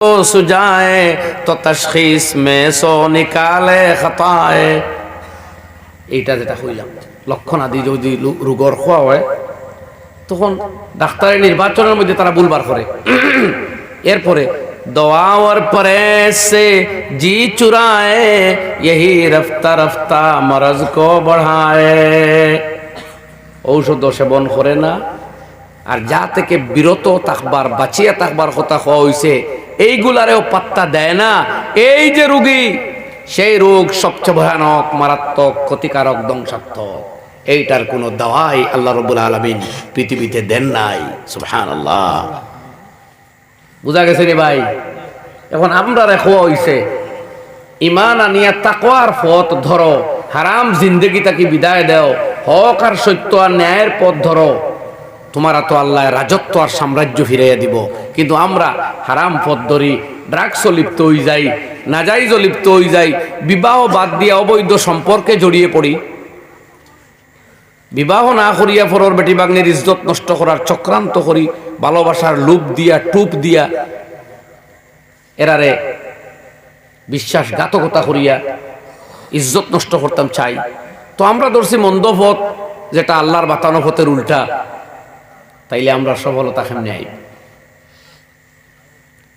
سجائے تو تشخیص میں سو নিকালে خطائے নির্বাচনের মধ্যে তারা ভুলবার করে এরপরে দোয়া পরে সে জি চুরায় রফতা রফতা মরজ কো বড়ায় ঔষধ সেবন করে না আর যা থেকে বিরত থাকবার বাঁচিয়া থাকবার কথা হওয়া হইছে এইগুলারেও পাত্তা দেয় না। এই যে রুগী, সেই রোগ সবচেয়ে ভয়ানক, মারাত্মক, ক্ষতিকারক, ধ্বংসাত্মক। এইটার কোনো দাওয়াই আল্লাহ রবুল আলমিন পৃথিবীতে দেন নাই। সুবহান আল্লাহ বুঝা গেছে রে ভাই? এখন আমরা রেখো হইছে ইমান আনিয়া তাকওয়ার পথ ধরো, হারাম জিন্দগি তাকে বিদায় দেও, হক আর সত্য আর ন্যায়ের পথ ধরো। তোমারা তো আল্লাহ রাজত্ব আর সাম্রাজ্য ফিরাইয়া দিব। কিন্তু আমরা হারাম পথ ধরি ড্রাগসও লিপ্ত হয়ে যাই, নাজাইজও লিপ্ত হয়ে যাই, বিবাহ বাদ দিয়ে অবৈধ সম্পর্কে জড়িয়ে পড়ি। বিবাহ না করিয়া ফরর বেটি বাগনের ইজ্জত নষ্ট করার চক্রান্ত করি, ভালোবাসার লুপ দিয়া, টুপ দিয়া, এরারে বিশ্বাসঘাতকতা করিয়া ইজ্জত নষ্ট করতাম চাই। তো আমরা ধরছি মন্দ পথ, যেটা আল্লাহর বাতানো পথের উল্টা। তাইলে আমরা সফলতা কেমনে আইব?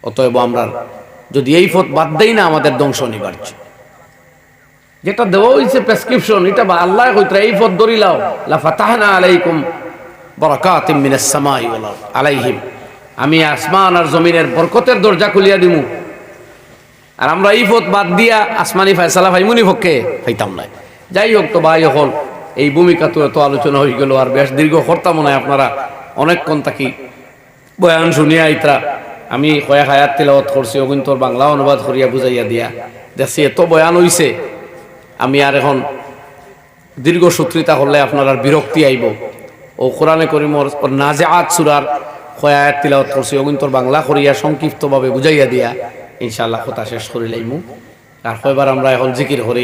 অতএব আমরা যদি এই পথ বাদ দেই না, আমাদের ধ্বংস অনিবার্য। যেটা দেওয়া হয়েছে প্রেসক্রিপশন এটা বা আল্লাহ কইতরা এই পথ ধরিলাও লা ফাতাহনা আলাইকুম বারাকাতিম আলাইহিম। আমি আসমান আর জমিনের বরকতের দরজা খুলিয়া দিমু। আর আমরা এই পথ বাদ দিয়া আসমানি ফয়সালা ভাইমুনি পক্ষে পাইতাম না যাই হোক তো ভাই হল এই ভূমিকা তো এত আলোচনা হয়ে গেল, আর বেশ দীর্ঘ করতাম হয় আপনারা অনেকক্ষণ থাকি। বয়ান শুনিয়া ইতরা, আমি কয়েক হায়াত তিলাওয়াত করছি অগুন্তর বাংলা অনুবাদ করিয়া বুঝাইয়া দিয়া। দেখছি এত বয়ান হইছে, আমি আর এখন দীর্ঘ সূত্রিতা হলে আপনার আর বিরক্তি আইব। ও কোরআনে করিমর নাজে আত সুরার কয়াত তিলাওয়াত করছি অগুন্তর বাংলা করিয়া সংক্ষিপ্তভাবে বুঝাইয়া দিয়া। ইনশাআল্লাহ কথা শেষ করিলাইমু আর কয়বার আমরা এখন জিকির করি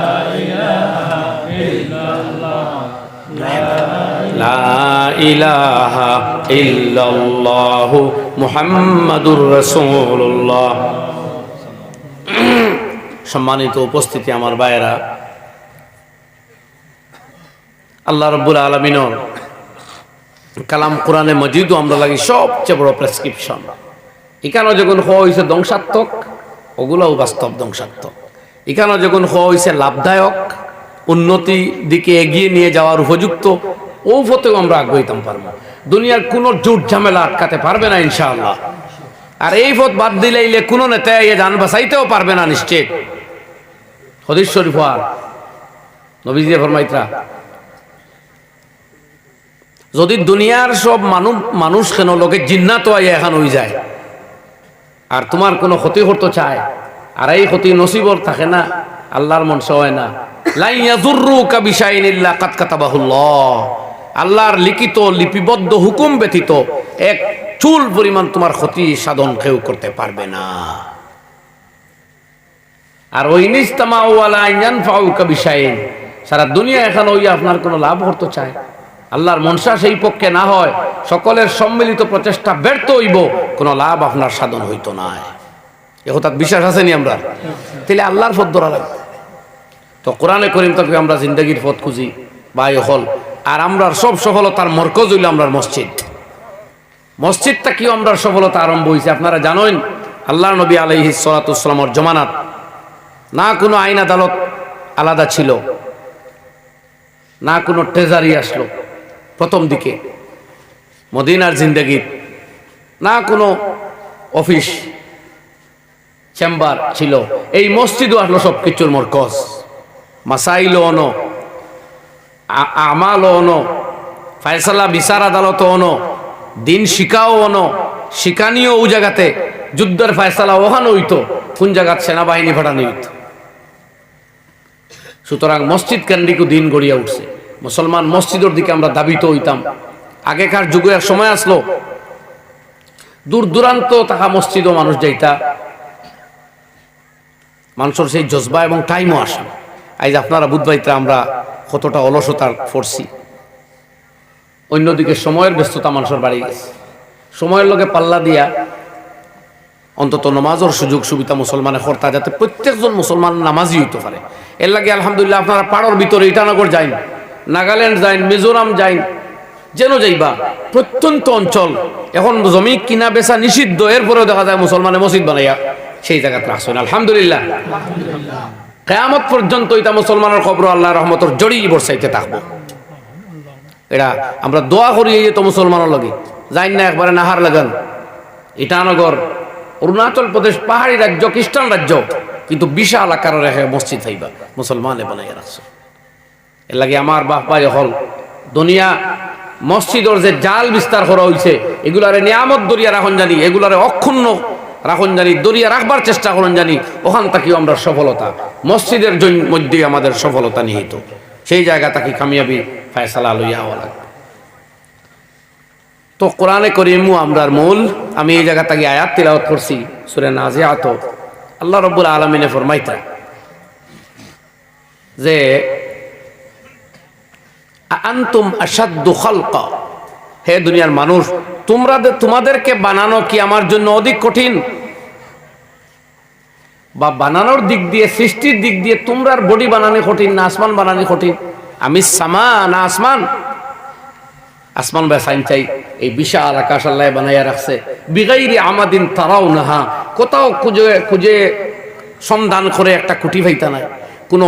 সম্মানিত উপস্থিতি আমার ভাইয়েরা। আল্লাহ রব্বুল আলমিনর কালাম কোরআনে মজিদও আমরা লাগি সবচেয়ে বড় প্রেসক্রিপশন এখানেও যখন হয়েছে ধ্বংসাত্মক, ওগুলোও বাস্তব ধ্বংসাত্মক। এখানেও যখন হয়েছে লাভদায়ক উন্নতি দিকে এগিয়ে নিয়ে যাওয়ার উপযুক্ত ও পথেও আমরা আগ্রহিতাম পারব। দুনিয়ার কোনো জোট ঝামেলা আটকাতে পারবে না, ইনশাআল্লাহ। আর এই পথ বাদ দিলে কোনো নেতা এ যান বাঁচাইতেও পারবে না, নিশ্চিত। হদিস শরীফ আর নবীজি ফরমাইত্রা, যদি দুনিয়ার সব মানুষ মানুষ কেন লোকে জিন্নাত এখন হয়ে যায়। আর তোমার কোনো ক্ষতি করতে চায়, আর এই ক্ষতি নসিবর থাকে না, আল্লাহর মন হয় না। লাইয়াজুররুকা বিশাইন ইল্লা কাদ কাতাবাহুল্লাহ। আল্লাহর লিখিত, লিপিবদ্ধ হুকুম ব্যতীত এক চুল পরিমাণ তোমার ক্ষতি সাধন কেউ করতে পারবে না। আর ওই নিস্তামা ওয়ালা ইনজান ফাউকা বিশাইন, সারা দুনিয়া এখন ওই আপনার কোনো লাভ করতে চায়। আল্লাহর মনসা সেই পক্ষে না হয়, সকলের সম্মিলিত প্রচেষ্টা ব্যর্থ হইব, কোনো লাভ আপনার সাধন হইতো না তার বিশ্বাস আসেনি আমরা? তাহলে আল্লাহর পথ ধরা লাগবে। তো কোরআনে করিম তাকে আমরা জিন্দগির পথ খুঁজি, বা হল আর আমরা সব সফলতার মরকজ হইল আমরা মসজিদ। মসজিদটা কি আমরা সফলতা আরম্ভ হয়েছে আপনারা জানেন? আল্লাহ নবী আলহি সালাতামর জমানাত। না কোনো আইন আদালত আলাদা ছিল। না কোনো ট্রেজারি আসলো প্রথম দিকে। মদিনার জিন্দগির না কোনো অফিস চেম্বার ছিল। এই মসজিদও আসলো সব কিছুর মরকজ। মাসাইল অন আমাল অন, ফায়সালা বিচার আদালত অন, দিন শিকাও অন, শিকানিও ও জায়গাতে যুদ্ধের ফায়সালা ওখানে হইতো, কোন জায়গাত সেনাবাহিনী ফাটানো হইত। সুতরাং মসজিদ কেন্দ্রিক দিন গড়িয়া উঠছে। মুসলমান মসজিদের দিকে আমরা দাবিত হইতাম। আগেকার যুগে এক সময় আসলো, দূর দূরান্ত তাহা মসজিদও মানুষ যাইতা। মানুষের সেই জজবা এবং টাইমও আসে আজ আপনারা বুধবাইতে আমরা কতটা অলসতার পড়ছি। অন্যদিকে সময়ের ব্যস্ততা মানুষের বাড়ি গেছে। সময়ের লগে পাল্লা দিয়া অন্তত নমাজের সুযোগ সুবিধা মুসলমানে কর্তা যাতে প্রত্যেকজন মুসলমান নামাজি হইতে পারে। এর লাগে আলহামদুলিল্লাহ আপনারা পাড়ার ভিতরে ইটানগর যাইন, নাগাল্যান্ড যাইন, মিজোরাম যাইন, যেন যাইবা, প্রত্যন্ত অঞ্চল, এখন জমি কিনা বেচা নিষিদ্ধ, এরপরেও দেখা যায় মুসলমানে মসজিদ বানাইয়া সেই জায়গাতে আসেন। আলহামদুলিল্লাহ। কেয়ামত পর্যন্ত এটা মুসলমানের খবর আল্লাহ রহমতর জড়িয়ে বর্ষাইতে থাকব। এটা আমরা দোয়া করি এই তো মুসলমানের লগে। যাইন না একবারে নাহার লাগান। ইটানগর, অরুণাচল প্রদেশ, পাহাড়ি রাজ্য, খ্রিস্টান রাজ্য, কিন্তু বিশাল আকার রেখে মসজিদ হইবা, মুসলমানে বানাইয়া রাখছে। এর লাগে আমার বাপ ভাই হল, দুনিয়া মসজিদর যে জাল বিস্তার করা হয়েছে এগুলারে নিয়ামত দরিয়া রাখন জানি, এগুলারে অক্ষুণ্ণ রাখন জানি, দরিয়া রাখবার চেষ্টা করুন জানি, ওখান থেকেও আমরা সফলতা। মসজিদের মধ্যে আমাদের সফলতা নিহিত। সেই জায়গা তাকে কামিয়াবি ফায়সালা লইয়া হওয়া লাগবে। তো কোরআনে করিমু আমরার মূল। আমি এই জায়গা থেকে আয়াত তিলাওয়াত করছি, সুরে নাজিয়াত। আল্লাহ রব্বুল আলমিনে ফরমাইতা যে আন্তুম আসাদ্দু খালকা? হে দুনিয়ার মানুষ তোমরা তোমাদেরকে বানানো কি আমার জন্য অধিক কঠিন? বা বানানোর দিক দিয়ে, সৃষ্টির দিক দিয়ে তোমরার বডি বানানো কঠিন না আসমান বানানো কঠিন? আমি সামা না আসমান? আসমান বা সাইন চাই, এই বিশাল আকাশ আল্লাহ বানাইয়া রাখছে। বিগাইরি আমাদিন তারাও নাহা কোথাও খুঁজে খুঁজে সন্ধান করে একটা কুটি ভাইতা নাই। কোনো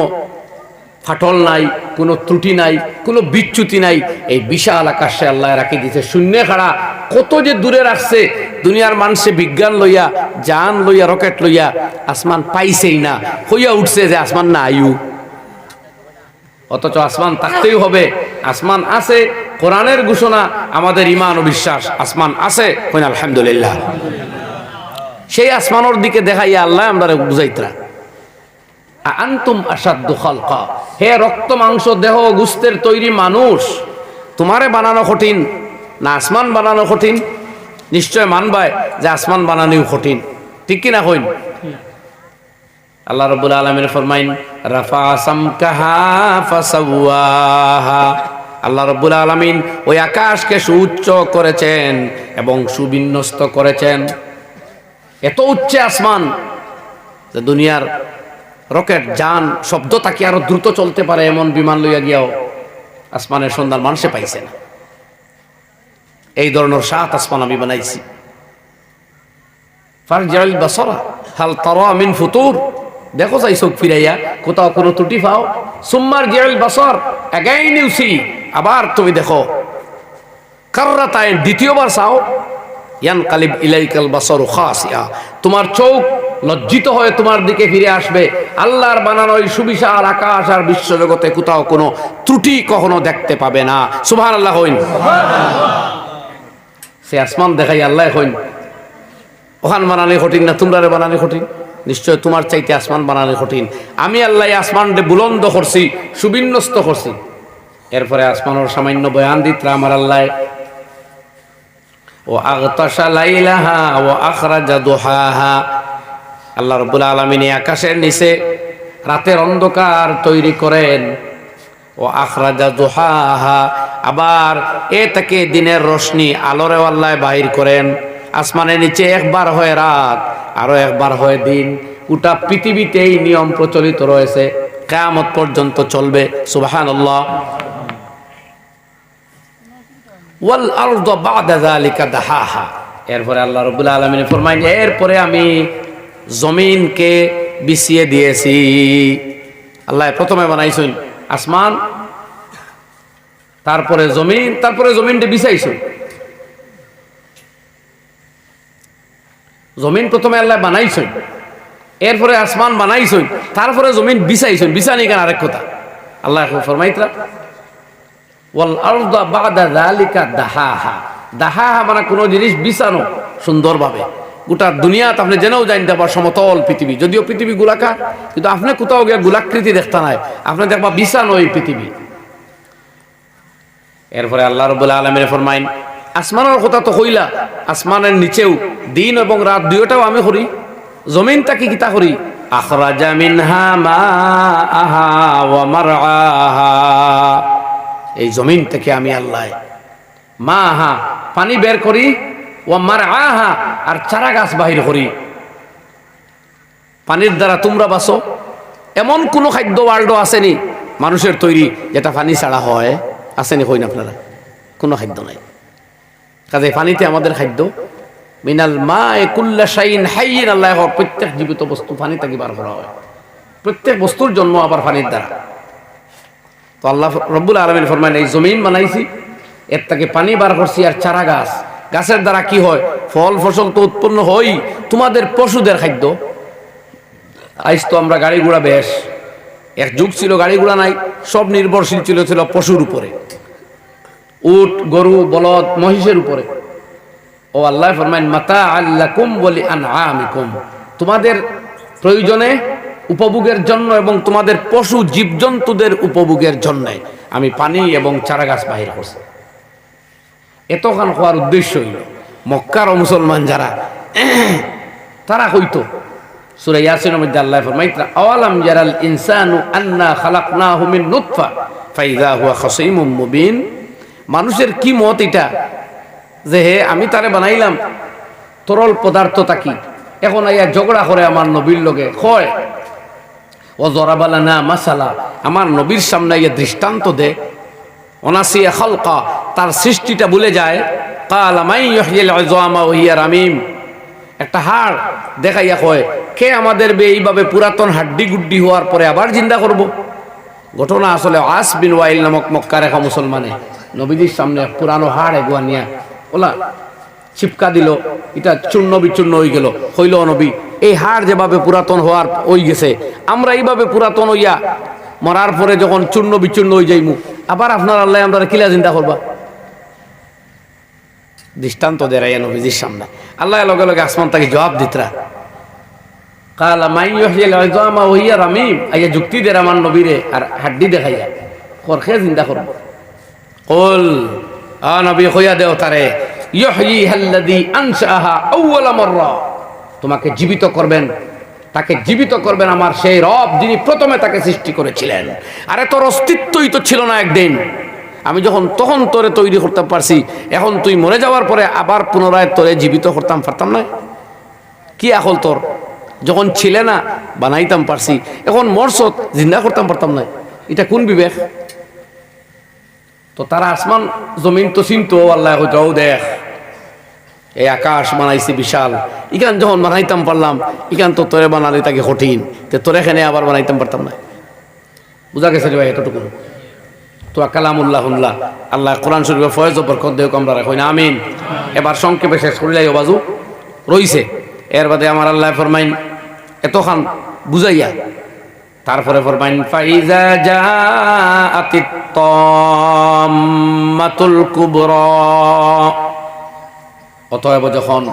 ফাটল নাই, কোনো ত্রুটি নাই, কোনো বিচ্যুতি নাই। এই বিশাল আকাশে আল্লাহ রাখি দিছে শূন্য খাড়া, কত যে দূরে রাখছে, দুনিয়ার মানুষে বিজ্ঞান লইয়া যান লইয়া, রকেট লইয়া, আসমান পাইছেই না। হইয়া উঠছে যে আসমান না আয়ু। অথচ আসমান থাকতেই হবে। আসমান আছে, কোরআনের ঘোষণা, আমাদের ইমান ও বিশ্বাস, আসমান আছে আলহামদুলিল্লাহ। সেই আসমানের দিকে দেখাইয়া আল্লাহ আমরা বুঝাইতরা। আন্তুম আসাদ্দ খালকা। হে রক্ত, মাংস, দেহ গুস্তের তৈরি মানুষ, তোমারে বানানো কঠিন না আসমান বানানো কঠিন? নিশ্চয় মানবায় যে আসমান বানানোও কঠিন। ঠিক কিনা কইন? আল্লাহ রব্বুল আলমিন ফরমাইন, রাফা সামকাহা আল্লাহ রব্বুল আলমিন ওই আকাশকে সুউচ্চ করেছেন এবং সুবিন্যস্ত করেছেন। এত উচ্চে আসমান যে দুনিয়ার রকেট, যান, শব্দ তাকে আরও দ্রুত চলতে পারে এমন বিমান লইয়া গিয়াও আসমানের সন্ধান মানুষে পাইছে না। এই ধরনের সাত আসমান আমি বানাইছি। দেখো যাই চোখ ফিরাইয়া, কোথাও কোনো ত্রুটি পাও। সুম্মার জিয়াল বাসর এগাইন ইউসি আবার তুমি দেখো। কার্রাতায় দ্বিতীয়বার চাও। ইয়ান কালিব ইলাইকাল বাসর খাসিয়া। তোমার চোখ লজ্জিত হয়ে তোমার দিকে ফিরে আসবে। আল্লাহর বানানো এই সুবিশাল আকাশ আর বিশ্বজগতে কোথাও কোনো ত্রুটি কখনো দেখতে পাবে না। সুবহান আল্লাহ হইন। সে আসমান দেখাই আল্লাহ হইন। ওখান বানানি কঠিন না? তোমরা বানানি কঠিন? নিশ্চয় তোমার চাইতে আসমান বানানি কঠিন। আমি আল্লাহ এই আসমানকে বুলন্দ করছি, সুবিন্যস্ত করছি। এরপরে আসমানের সামান্য বয়ান দিতরা আমার আল্লাহ। ও আগতাশা লাইলাহা, ও আখরাজা দোহাহা। আল্লাহ রব্বুল আলমিন আকাশের নিচে রাতের অন্ধকার তৈরি করেন। ও আখরাজা দোহাহা, আবার এ থেকে দিনের রশ্মি আলোরে আল্লাহ বাহির করেন। আসমানের নিচে একবার হয় রাত, আরও একবার হয় দিন। গোটা পৃথিবীতে এই নিয়ম প্রচলিত রয়েছে। কেয়ামত পর্যন্ত চলবে সুবাহান আল্লাহ এরপরে আল্লাহ রাব্বুল আলামিন ফরমাইন, এরপরে আমি জমিনকে বিছিয়ে দিয়েছি। আল্লাহ প্রথমে বানাইছেন আসমান, তারপরে জমিন, তারপরে জমিনটা বিছাইছেন। জমিন প্রথমে আল্লাহ বানাইছেন, এরপরে আসমান বানাইছেন, তারপরে জমিন বিছাইছেন। বিছানি কেন আরেক কথা? আল্লাহ ফরমাইতরা ওয়াল আরদা বাদা যালিকা দাহাহা মানে কোনো জিনিস বিছানো সুন্দরভাবে। গোটা দুনিয়াত আপনি জেনেও জানতে পার সমতল পৃথিবী। যদিও পৃথিবী গোলাকার, কিন্তু আপনি কোথাও গিয়ে গোলাকৃতি দেখতে নাই। আপনি দেখবা বিছানো এই পৃথিবী। এরপরে আল্লাহ রবুল্লা আলমের ফরমাইন, আসমানের কথা তো হইলা আসমানের নিচেও দিন এবং রাত দুইটাও আমি করি। জমিন তাকে কিতা করি? আখরাজা মিনহা মাআহা ওয়া মারআহা। এই জমিন থেকে আমি আল্লাহ মা আহা পানি বের করি ও আহা আর চারা গাছ বাহির করি। পানির দ্বারা তোমরা বাসো এমন কোনো খাদ্য ওয়ার্ল্ড আসেনি, মানুষের তৈরি, যেটা পানি ছাড়া হয়। আসেনি হই না আপনারা? কোনো খাদ্য নাই। কাজে পানিতে আমাদের খাদ্য। মিনাল মা কুল্লা শাইন হাইন আল্লাহ প্রত্যেক জীবিত বস্তু পানি থেকে বার করা হয়। প্রত্যেক বস্তুর জন্ম আবার পানির দ্বারা। তো আল্লাহ রব্বুল আলমিন ফরমাইন এই জমিন বানাইছি, এর থেকে পানি বার করছি, আর চারা গাছ গাছের দ্বারা কি হয়? ফল ফসল তো উৎপন্ন হই তোমাদের পশুদের খাদ্য। আইস তো আমরা গাড়ি ঘোড়া বেশ। এক যুগ ছিল গাড়ি ঘোড়া নাই, সব নির্ভরশীল ছিল ছিল পশুর উপরে। উট, গরু, বলদ, মহিষের উপরে। ও আল্লাহ ফরমাইন, মাতা আল্লাহ কুম বলি আমিকুম তোমাদের প্রয়োজনে উপভোগের জন্য এবং তোমাদের পশু জীবজন্তুদের উপভোগের জন্য আমি পানি এবং চারা গাছ বাহির করছি। এতখান হওয়ার উদ্দেশ্য হইল। মক্কার মুসলমান যারা, তারা হইতো মিন হুয়া মানুষের কি মত এটা? যে হে, আমি তারে বানাইলাম তরল পদার্থটা কি? এখন আইয়া ঝগড়া করে আমার নবীর লগে কয় ও জরাবালা না মাসালা, আমার নবীর সামনে ইয়ে দৃষ্টান্ত দে। অনাসিয়া খলকা, তার সৃষ্টিটা ভুলে যায়। রামিম। একটা হাড় দেখাইয়া কয়, কে আমাদের বে এইভাবে পুরাতন হাড্ডি গুড্ডি হওয়ার পরে আবার জিন্দা করব? ঘটনা আসলে আস বিন ওয়াইল নামক মক্কার এক মুসলমানে। নবীজির সামনে পুরানো হাড় এগুয়া নিয়া ওলা চিপকা দিল, এটা চূর্ণ বিচূর্ণ হয়ে গেল। হইল নবী, এই হাড় যেভাবে পুরাতন হওয়ার ওই গেছে, আমরা এইভাবে পুরাতন হইয়া মরার পরে যখন চূর্ণ বিচূর্ণ হয়ে যাইমু আবার আপনার আল্লাহ আমরা কিলা চিন্তা করবা? দৃষ্টান্ত দেরাইয়া নবীজির সামনে। আল্লাহ লগে লগে আসমান তাকে জবাব দিতরা। যুক্তি আর দেখাইয়া চিন্তা নবী তোমাকে জীবিত করবেন তাকে জীবিত করবেন আমার সেই রব যিনি প্রথমে তাকে সৃষ্টি করেছিলেন। আরে তোর অস্তিত্বই তো ছিল না একদিন। আমি যখন তখন তোরে তৈরি করতে পারছি, এখন তুই মরে যাওয়ার পরে আবার পুনরায় তোরে জীবিত করতাম, পারতাম না? কি এখন তোর? যখন ছিলে না, বানাইতাম পারছি, এখন মরসত জিন্দা করতাম, পারতাম না? এটা কোন বিবেক? তো তারা আসমান, জমিন তো চিনতো, আল্লাহ দেখ এই আকাশ বানাইছি বিশাল। ইখান যখন বানাইতাম পারলাম, ইখান তো তোরে বানালে তাকে কঠিন। তো তোরে এখানে আবার বানাইতাম পারতাম না। বুঝা গেছে ভাই এতটুকু। তো কালামুল্লাহ আল্লাহ কোরআন শরীফের ফয়েজ বরকত দেও আমরা না আমিন। এবার সংক্ষেপে শেষ করিলাই বাজু। রইছে। এর বাদে আমার আল্লাহ ফরমাইন, এতখান বুঝাইয়া। তারপরে ফরমাইন, ফাইজা জাআতিত তাম্মাতুল কুবরা। অতএব যখন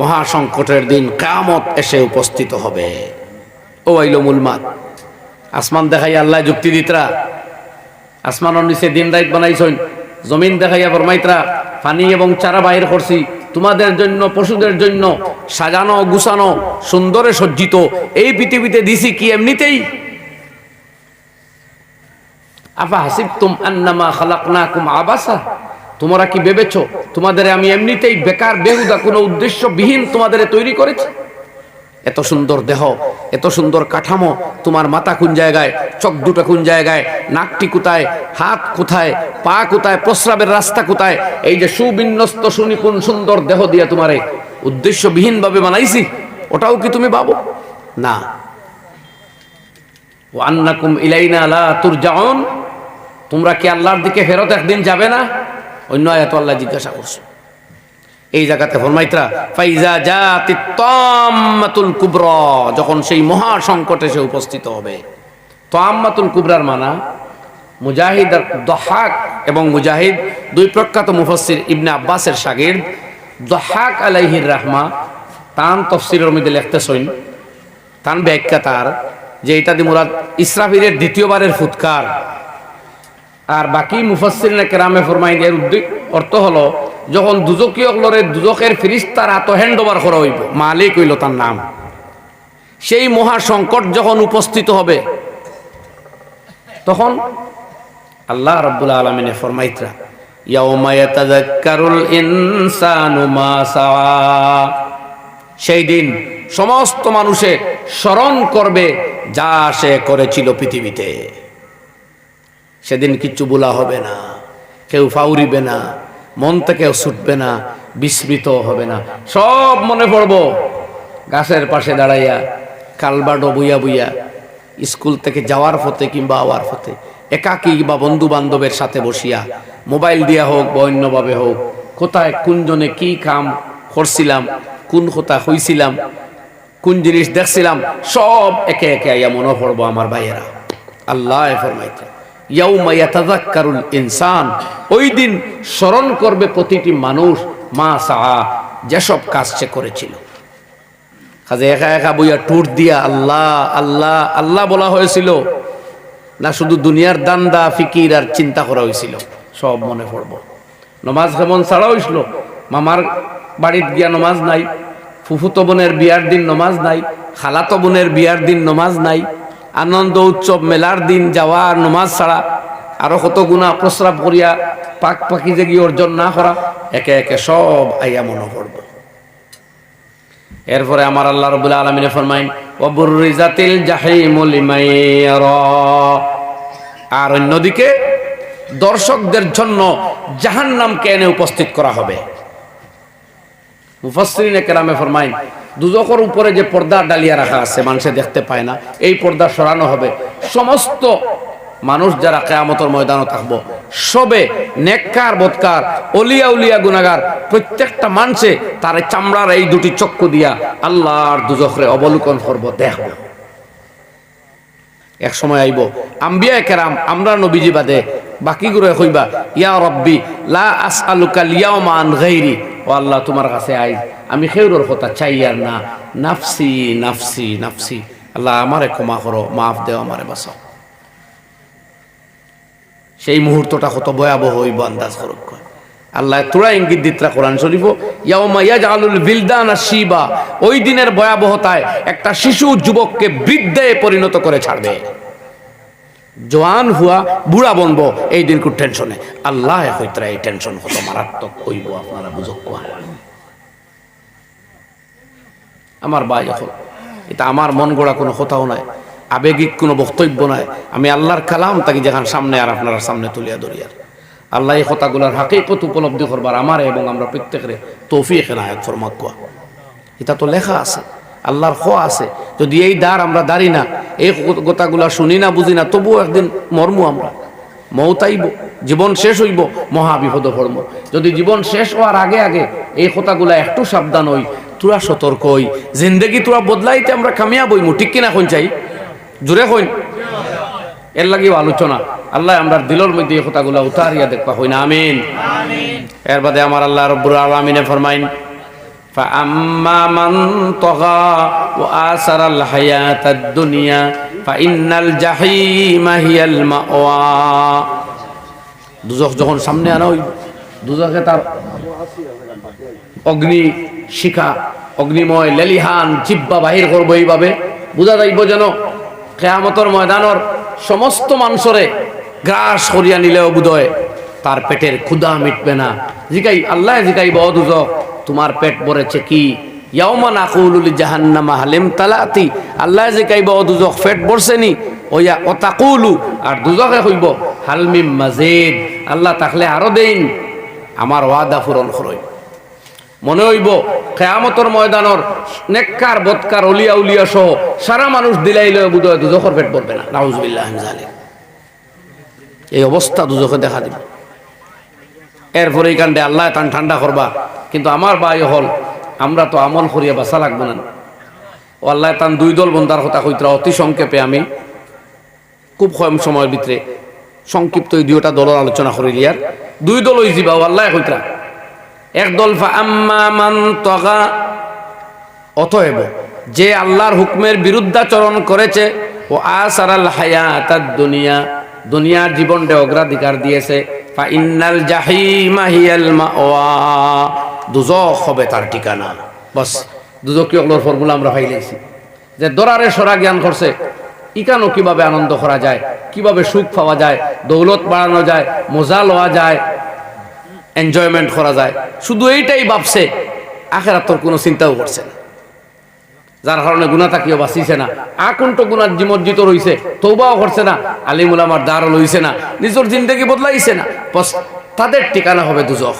মহাসংকটের দিন কামত এসে উপস্থিত হবে, ও আইল মুলমাত আসমান দেখাই আল্লাহ যুক্তি দিতরা, আসমানের নিচে দিন রাইত বানাইছইন জমিন দেখাইয়া বরমাইতরা পানি এবং চারা বাইর করছি, তোমাদের জন্য, পশুদের জন্য সাজানো, গুছানো, সুন্দরে সজ্জিত, এই পৃথিবীতে দিছি কি এমনিতেই? আফা হাসিব তুম আন্নামা খালাকনাকুম আবাসা? তোমরা কি ভেবেছ? তোমাদের আমি এমনিতেই বেকার, বেহুদা, কোনো উদ্দেশ্যবিহীন তোমাদের তৈরি করেছি? এত সুন্দর দেহ, এত সুন্দর কাঠামো, তোমার মাথা কোন জায়গায়? চোখ দুটো কোন জায়গায়? নাকটি কোথায়? হাত কোথায়? পা কোথায়? প্রস্রাবের রাস্তা কোথায়? এই যে সুবিন্যস্ত, সুনিপুণ, সুন্দর দেহ দিয়ে তোমারে উদ্দেশ্যবিহীনভাবে বানাইছি, ওটাও কি তুমি ভাবো? না। ও আন্নাকুম ইলাইনা লা তুরজাউন। তোমরা কি আল্লাহর দিকে ফেরত একদিন যাবে না? অন্য আয়াত আল্লাহ জিজ্ঞাসা করছ। এই জায়গাতে ফরমাইতরা, ফাইজা জাতি তাম্মাতুল কুবরা যখন সেই মহা সংকটে সে উপস্থিত হবে। তাম্মাতুল কুবরার মানা, মুজাহিদ আর দহাক এবং মুজাহিদ, দুই প্রখ্যাত মুফাসসির ইবনে আব্বাসের শাগির দহাক আলাইহির রাহমা, তান তফসিলের মধ্যে লিখতে সইন তান ব্যাখ্যা তার যে এটা দি মুরাদ ইসরাফিলের দ্বিতীয়বারের ফুৎকার। আর বাকি মুফাসসির কেরামে ফরমাই এর উদ্দেশ্য অর্থ হলো, যখন দুজকীয় লরে দুজকের ফিরিস্তার হাত হ্যান্ড ওভার করা হইব। মালিক হইল তার নাম। সেই মহা সংকট যখন উপস্থিত হবে, তখন আল্লাহ রব্বুল আলমিনে ফরমাইতরা সেই দিন সমস্ত মানুষে স্মরণ করবে যা সে করেছিল পৃথিবীতে। সেদিন কিচ্ছু বলা হবে না। কেউ ফাউরিবে না, মন থেকেও ছুটবে না, বিস্মৃত হবে না। সব মনে পড়ব গাছের পাশে দাঁড়াইয়া কালবাডো বুইয়া বুইয়া, স্কুল থেকে যাওয়ার পথে কিংবা আওয়ার পথে, একাকী বা বন্ধু বান্ধবের সাথে বসিয়া, মোবাইল দিয়া হোক বা অন্যভাবে হোক, কোথায় কোনজনে কি কাম করছিলাম, কোন কথা হইছিলাম, কোন জিনিস দেখছিলাম, সব একে একে আইয়া মনে পড়ব আমার ভাইয়েরা। আল্লাহ ফরমাইতে ইয়াউমা ইয়াতাযাক্কারুল ইনসান। ওই দিন স্মরণ করবে প্রতিটি মানুষ, মা সাহা, যেসব কাজ সে করেছিল। কাজে একা একা বইয়া টুর দিয়া আল্লাহ আল্লাহ আল্লাহ বলা হয়েছিল। না শুধু দুনিয়ার দান্দা, ফিকির আর চিন্তা করা হয়েছিল, সব মনে পড়ব। নমাজ কেমন ছাড়া হয়েছিল মামার বাড়ির গিয়া নমাজ নাই। ফুফুতো বোনের বিয়ার দিন নমাজ নাই। খালাতো বোনের বিয়ার দিন নমাজ নাই। আনন্দ উৎসব মেলার দিন যাওয়া নমাজ ছাড়া আরও কত গুণা প্রস্রাব করিয়া পাক পাকি গিয়ে অর্জন না করা একে একে সব আইয়া মনে পড়ব এরপরে আমার আল্লাহ রবুল্লা আলমিনে ফরমাইন অবুরিজাতিল জাহিমুল লিমান আর অন্যদিকে, দর্শকদের জন্য জাহান্নামকে এনে উপস্থিত করা হবে। মুফাসসিরিনে কেরামে ফরমাইন দুজকের উপরে যে পর্দা ডালিয়া রাখা আছে, মানুষে দেখতে পায় না। এই পর্দা সরানো হবে। সমস্ত মানুষ যারা কেয়ামতর ময়দানও থাকব, সবে নেককার, বৎকার, অলিয়া উলিয়া গুনাগার প্রত্যেকটা মানুষে তার চামড়ার এই দুটি চক্ষু দিয়া আল্লাহর দুজখরে অবলোকন করব, দেখব। এক সময় আইব। আম্বিয়া কেরাম, আমরা নবীজি বাদে। বাকি গুলো কইবা ইয়া রব্বি, লা আসআলুকা লিয়াউমা আন গায়রি ও আল্লাহ, তোমার কাছে আই। আমি খেউরর কথা চাই আর না। নাফসি নাফসি নাফসি। আল্লাহ, আমারে ক্ষমা করো, মাফ দেও, আমারে বাঁচাও। সেই মুহূর্তটা কত ভয়াবহ হইব, আন্দাজ করক। আল্লাহ তোরা ইঙ্গিত দিত্রা কোরআন শরীফ ইয়াউমা ইয়াজআলুল বিলদান শিবা, ওই দিনের ভয়াবহতায় একটা শিশু যুবককে বৃদ্ধে পরিণত করে ছাড়বে। জোয়ান হুয়া, বুড়া বনবো, এই দিন খুব টেনশনে। আল্লাহ হইতরা এই টেনশন কত মারাত্মক হইব আপনারা বুঝক আমার ভাই এখন, এটা আমার মন গড়া কোনো কথাও নাই, আবেগিক কোনো বক্তব্য নাই। আমি আল্লাহর কালাম তাকে যেখান সামনে আর আপনারা সামনে তুলিয়া ধরিয়ার আল্লাহ এই কথাগুলোর হাকিকত উপলব্ধি করবার আমার এবং আমরা প্রত্যেকের তৌফিক এনায়ত ফরমাক কোয়া। এটা তো লেখা আছে, আল্লাহর খোয়া আছে। যদি এই দ্বার আমরা দাঁড়ি না, এই কথাগুলা শুনি না, বুঝি না, তবুও একদিন মর্ম আমরা। মৌতাইব জীবন শেষ হইব মহা বিপদ পড়ব যদি জীবন শেষ হওয়ার আগে আগে এই কথাগুলা একটু সাবধান হই, তোরা সতর্ক হই। জিন্দেগি তোরা বদলাইতে আমরা কামিয়া বইমু ঠিক কিনা কোন চাই? জোরে কইন। এর লাগিও আলোচনা। আল্লাহ আমরা দিলর মধ্যে এই কথাগুলা উতারিয়া দেখবা হই না আমিন এর বাদে আমার আল্লাহ রব্বুল আলমিনে ফরমাইন فأما من طغى وآثر الحياة الدنيا فإن الجحيم هي المأوى দুজক যখন সামনে আনা হইব দুজকে তার অগ্নি শিখা অগ্নিময় লেলিহান জিব্বা বাহির করবো এইভাবে বুঝা যাইব যেন কেয়ামতর ময়দানর সমস্ত মানুষরে গ্রাস করিয়া নিলেও বুধয় তার পেটের ক্ষুদা মিটবে না। জিকাই, আল্লাহ জিকাই দুজক তোমার পেট ভরেছে কি? নাকুলুল জাহান্নামা আল্লাহ দুজক পেট দুজকে হালমিম মাজিদ। আল্লাহ তাকলে মনে হইব অলিয়া উলিয়া সহ সারা মানুষ দিলাইলে বুধয় দুজখর পেট পড়বে না। নাউজবিল্লাহ এই অবস্থা দুজকে দেখা দিবে। এরপরে এই কাণ্ডে আল্লাহ তান ঠান্ডা করবা। কিন্তু আমার বাই হল, আমরা তো আমল করিয়া বাসা লাগবো না। ও আল্লাহ তান দুই দল বন্ধার কথা কইতরা, অতি সংক্ষেপে আমি খুব কম সময়ের ভিতরে সংক্ষিপ্ত এই দুইটা দলের আলোচনা করিলি আর দুই দল হয়ে যাবা ও আল্লাহ কইতরা। এক দল তগা। অতএব যে আল্লাহর হুকমের বিরুদ্ধাচরণ করেছে, ও আসারাল হায়াত দুনিয়া। দুনিয়ার জীবনটা অগ্রাধিকার দিয়েছে। ফা ইন্নাল জাহিমা হিয়াল মাওয়া। দুজক হবে তার ঠিকানা। বস দুজকীয় ফর্মুলা আমরা পাইলেছি যে দরারে সরা জ্ঞান করছে, ইকানো কীভাবে আনন্দ করা যায়, কীভাবে সুখ পাওয়া যায়, দৌলত বাড়ানো যায়, মজা লওয়া যায় এনজয়মেন্ট করা যায়, শুধু এইটাই ভাবছে, আখেরাত তোর কোনো চিন্তাও করছে না। যার কারণে গুণা তাকিও বাঁচিছে না। আকণ্ঠ গুণার জিমর্জিত রইছে তৌবাও করছে না, আলিমুল আমার দ্বার লইছে না নিজের জিন্দগি বদলাইছে না তাদের ঠিকানা হবে দুজক।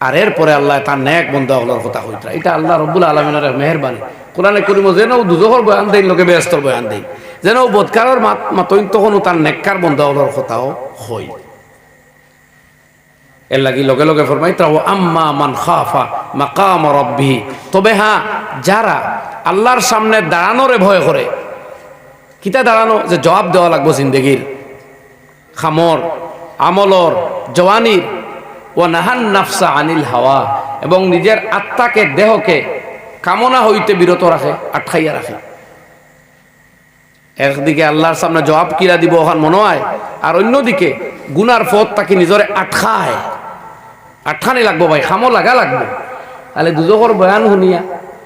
আর এরপরে আল্লাহ তার ন্যাক বন্ধ হলোর কথা হইতরা এটা আল্লাহ রব্বুল আলমিনের মেহরবানি। কোরআনে করিম যেন দুজকর বয়ান দেই লোকে ব্যস্তর বয়ান দেই যেন বদকারের মাত মাতইন তখনও তার নেককার বন্ধ হলোর কথাও হয় এর লাগি লগে লগে ফরমাই তাও আম্মা মান খাফা মাকাম রব্বি তবে হ্যাঁ যারা আল্লাহর সামনে দাঁড়ানোরে ভয় করে, কিতা দাঁড়ানো? যে জবাব দেওয়া লাগবো জিন্দগির। খামর, আমলর, জওয়ানির। ও নাহান নাফসা আনিল হাওয়া, এবং নিজের আত্মাকে, দেহকে কামনা হইতে বিরত রাখে, আটকাইয়া রাখে। একদিকে আল্লাহর সামনে জবাব কিরা দিব ওখান মনে হয়, আর অন্যদিকে গুনার পথ তাকে নিজরে আটকায়। আটখানি লাগবো ভাই, খামো লাগা লাগবো। তাহলে দুজকর বয়ান শুনিয়া,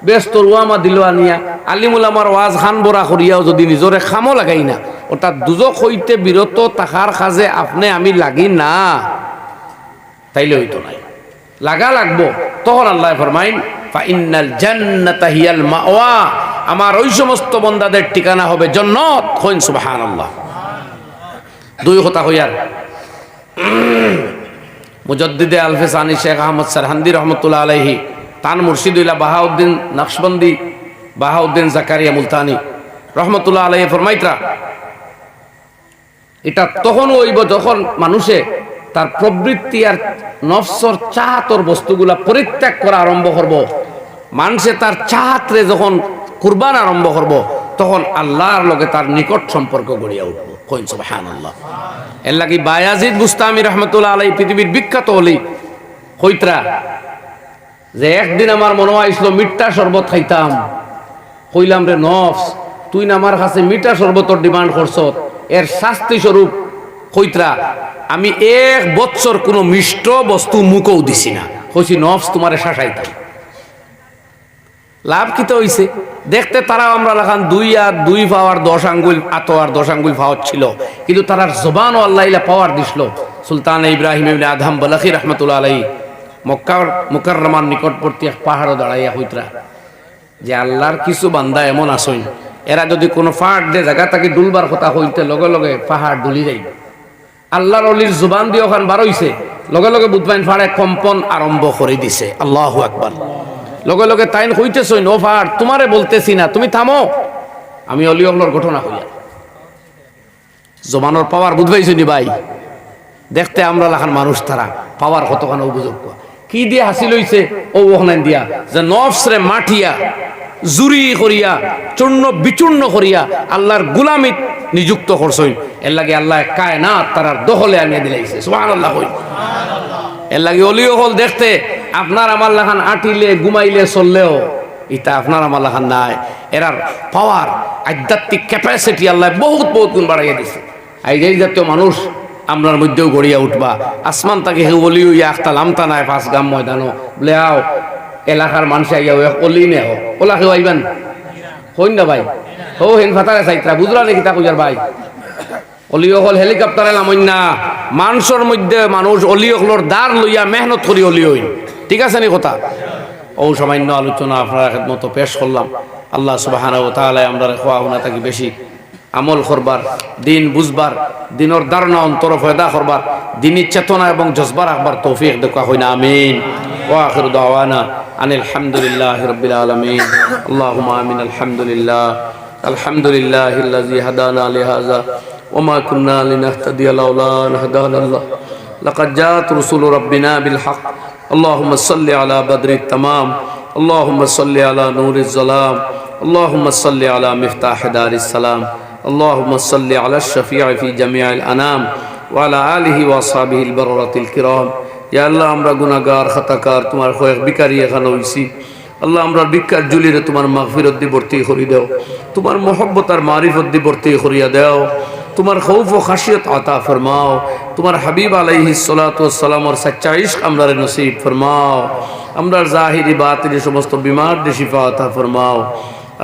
ব্যস্ত রুয়ামা দিল আনিয়া, আলিমুল আমার ওয়াজ খান বরা করিয়াও যদি নিজরে খামো লাগাই না অর্থাৎ দুজক হইতে বিরত তাহার কাজে আপনি আমি লাগি না। তাইলে হইতো নাই। লাগা লাগবো তখন আল্লাহ ফরমাইন ফাইনাল জান্নাতা হিয়াল মাওয়া আমার ওই সমস্ত বন্দাদের ঠিকানা হবে জন্নত হইন সুবহানাল্লাহ। দুই কথা হইয়ার মুজদ্দিদে আলফে সানি শেখ আহমদ সারহান্দি রহমতুল্লাহ আলহি তান মুর্শিদুল্লাহ বাহাউদ্দিন নকশবন্দি, বাহাউদ্দিন জাকারিয়া মুলতানি রহমতুল্লাহ আলহি ফরমাইতরা, এটা তখন হইব যখন মানুষে তার প্রবৃত্তি আর নফসর চাহাতর বস্তুগুলা পরিত্যাগ করা আরম্ভ করব। মানুষে তার চাহাতরে যখন কুরবান আরম্ভ করব, তখন আল্লাহর লগে তার নিকট সম্পর্ক গড়িয়া উঠব। কইন সুবহান আল্লাহ এর লাগি বায়াজিদ বুস্তামি রহমতুল্লাহ আলাই পৃথিবীর বিখ্যাত হলি কইত্রা যে একদিন আমার মনে হয়েছিল মিঠা শরবত খাইতাম। কইলাম রে নফস, তুই না আমার কাছে মিঠা শরবতর ডিমান্ড করছ? এর শাস্তি স্বরূপ কইত্রা আমি এক বছর কোনো মিষ্ট বস্তু মুখও দিছি না। কইছি, নফস, তোমারে শাসাইতাম। লাভ কি তো হইছে? দেখতে তারা আমরা লাগান দুই আর দুই পাওয়ার দশ আঙ্গুল, আত আর দশ আঙ্গুল পাওয়ার ছিল। কিন্তু তারার জবান ও আল্লাহ পাওয়ার দিছিল। সুলতান ইব্রাহিম আধাম আদহাম বলাকি রহমতুল্লাহ আলাই মক্কার, মুকাররমার নিকটবর্তী এক পাহাড়ও দাঁড়াইয়া হইতরা। যে আল্লাহর কিছু বান্দা এমন আসইন এরা যদি কোনো পাহাড় দে জায়গা তাকে ডুলবার কথা হইতে লগে লগে পাহাড় ডুলি যাইবে আল্লাহর অলির জুবান দিয়ে ওখান বার হইছে, লগে লগে বুধবাইন ফাড়ে কম্পন আরম্ভ করে দিছে। আল্লাহ আকবার। লগে লগে তাইন হইতেছই নো ফাড় তোমারে বলতেছি না, তুমি থামো। আমি অলি অগলর ঘটনা হইয়া জমানোর পাওয়ার বুঝবাইছি নি ভাই? দেখতে আমরা লাখান মানুষ তারা, পাওয়ার কতখানি অভিযোগ কি দিয়ে হাসি লইছে ও ওখানে দিয়া, যে নফসরে মাঠিয়া, জুরি করিয়া, চূর্ণ বিচূর্ণ করিয়া আল্লাহর গুলামিত নিযুক্ত করছই। এর লাগে আল্লাহ কায়নাত তারার দখলে আনিয়ে দিলাইছে। সুবহানাল্লাহ হই এর লাগে অলিও হল দেখতে আপনার আমার লাখান আটিলে, ঘুমাইলে চললেও ইটা আপনার আমার লাখান নাই। এরার পাওয়ার আধ্যাত্মিক ক্যাপাসিটি আল্লাহ বহুত বহুত গুণ বাড়াইয়া দিছে। এই যে জাতীয় মানুষ আপনার মধ্যেও গড়িয়া উঠবা। আসমান তাকে হে অলি ইয়া আখতা লামতা নাই, পাঁচ গাম ময়দানো বলে, আও, এলাকার মানুষ আইয়া অলি নে হো। ওলা কেউ আইবেন? হইন না ভাই। হো, হেন ফাতারে চাইত্রা বুঝলা নাকি তা কইয়ার ভাই? অলিও হল হেলিকপ্টারে নামইন না। মানুষের মধ্যে মানুষ অলিওগুলোর দ্বার লইয়া মেহনত করি অলি হইন। ঠিক আছে নি কথা ও সামান্য আলোচনা আপনার মতো পেশ করলাম আল্লাহ সুবাহ আমরা খোয়া হুনা থাকি বেশি আমল করবার দিন বুঝবার দিনের ধারণা অন্তর ফয়দা করবার দিনী চেতনা এবং জজবা রাখবার তৌফিক দেখা হয় না আমিন واخر دعوانا ان الحمد لله رب العالمين اللهم امين الحمد لله الحمد لله الذي هدانا لهذا وما كنا لنهتدي لولا ان هدانا الله لقد جاءت رسول ربنا بالحق اللهم صل على بدر التمام اللهم صل على نور الظلام اللهم صل على مفتاح دار السلام اللهم صل على الشفيع في جميع الأنام وعلى آله وأصحابه البررة الكرام ইয়া আল্লাহ আমরা গুনাহগার খাতাকার তোমার কয়েক বিকারি এখানে হইছি আল্লাহ আমরা ভিক্ষার জুলিরে তোমার মাগফিরত দি ভর্তি করি দাও তোমার মোহব্বত আর মারিফত দি ভর্তি করিয়া দাও তোমার খৌফ ও খাসিয়ত আতা ফরমাও। তোমার হাবিব আলাইহি সালাতামর সাচ্চা ইশক আমরা নসিব ফরমাও। আমরা জাহিরি বাতিনি সমস্ত বিমার শিফা আতা ফরমাও।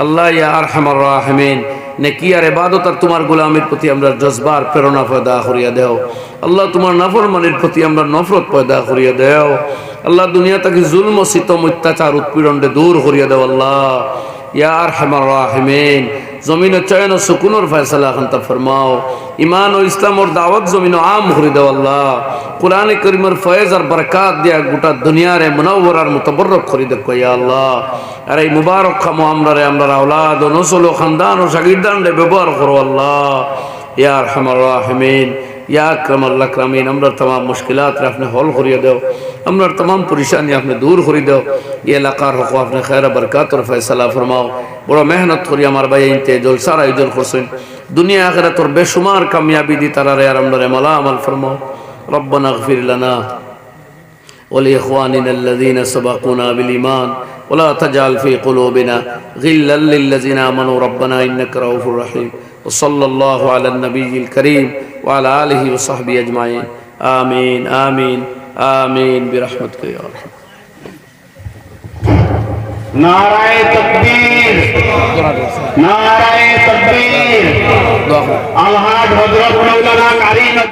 আল্লাহ ইয়া আরহামার রাহমিন, নেকি আর এবাদত আর তোমার গোলামের প্রতি আমরা জজবার প্রেরণা পয়দা করিয়া দেও। আল্লাহ তোমার নাফরমানের প্রতি আমরা নফরত পয়দা করিয়া দেও। আল্লাহ দুনিয়া তাকে জুলম সিতম অত্যাচার উৎপীড়নকে দূর করিয়া দেও আল্লাহ। ইয়া আরহামার রাহমিন জমিন চয়ন সুকুনর ফয়সালা খান্তা ফরমাও। ইমান ও ইসলাম ওর দাওয়াত জমিন আম করে দেও আল্লাহ। কোরআন করিমের ফয়েজ আর বরকাত দিয়া গোটা দুনিয়ারে মনোবর আর মুতবরক দেখো ইয়া আল্লাহ। আর এই মুবারক খামো আমরা রে আমরা আওলাদ ও নসল ও খানদান ও শাগিরদান রে ব্যবহার করো আল্লাহ। ইয়ার হামার রাহিমিন। يا اکرم الله کرامین امرار تمام مشکلات رہا اپنے حل خوری دو امرار تمام پریشانی اپنے دور خوری دو یہ لقار حقو اپنے خیر برکات اور فیصلہ فرماؤ بڑا محنت خوری ہمار بھائی انتے جل سارا ایجل خرسن دنیا آخرت اور بے شمار کامیابی دی ترہ رہا امرار ملا عمل فرماؤ ربنا اغفر لنا ولإخواننا الذين سبقونا بالإيمان ولا تجعل في قلوبنا غلا للذين آمنوا ربنا إنك رؤوف رحيم. وصلى الله على النبي الكريم وعلى آله وصحبه أجمعين آمين آمين آمين برحمتك يا أرحم নারায় তকবীর নারায় তকবীর دعا আলহাজ হযরত মাওলানা কারী